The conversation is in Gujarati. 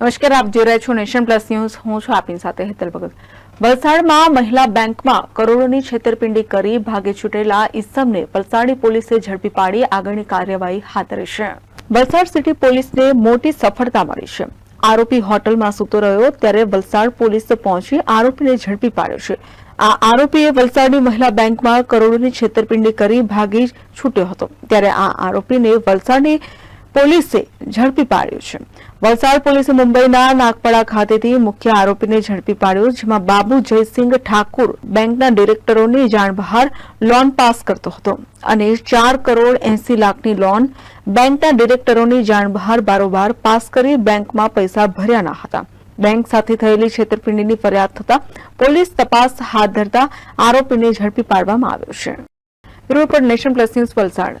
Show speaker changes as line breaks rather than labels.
નમસ્કાર, આપ જોઈ રહ્યા છો નેશન પ્લસ ન્યૂઝ. હું છું આપની સાથે હેતલ ભગત. વલસાડમાં મહિલા બેંકમાં કરોડોની છેતરપિંડી કરી ભાગે છૂટેલા ઇસમને વલસાડી પોલીસે ઝડપી પાડી. આગળની કાર્યવાહી હાથ ધરી છે વલસાડ સિટી પોલીસને મોટી સફળતા મળી છે. આરોપી હોટલમાં સૂતો રહ્યો ત્યારે વલસાડ પોલીસ પહોંચી આરોપીને ઝડપી પાડ્યો છે. આ આરોપીએ વલસાડની મહિલા બેંકમાં કરોડોની છેતરપિંડી કરી ભાગી છૂટ્યો હતો. ત્યારે આ આરોપીને વલસાડની પોલીસે ઝડપી પાડ્યો છે. વલસાડ પોલીસે મુંબઈના નાગપાડા ખાતેથી મુખ્ય આરોપીને ઝડપી પાડ્યો, જેમાં બાબુ જયસિંહ ઠાકુર બેંકના ડિરેક્ટરોની જાણ બહાર લોન પાસ કરતો હતો અને ચાર કરોડ એસી લાખની લોન બેંકના ડિરેક્ટરોની જાણ બહાર બારોબાર પાસ કરી બેંકમાં પૈસા ભર્યા ન હતા. બેંક સાથે થયેલી છેતરપિંડીની ફરિયાદ થતા પોલીસ તપાસ હાથ ધરતા આરોપીને ઝડપી પાડવામાં આવ્યો છે. Report nation plus news Valsad.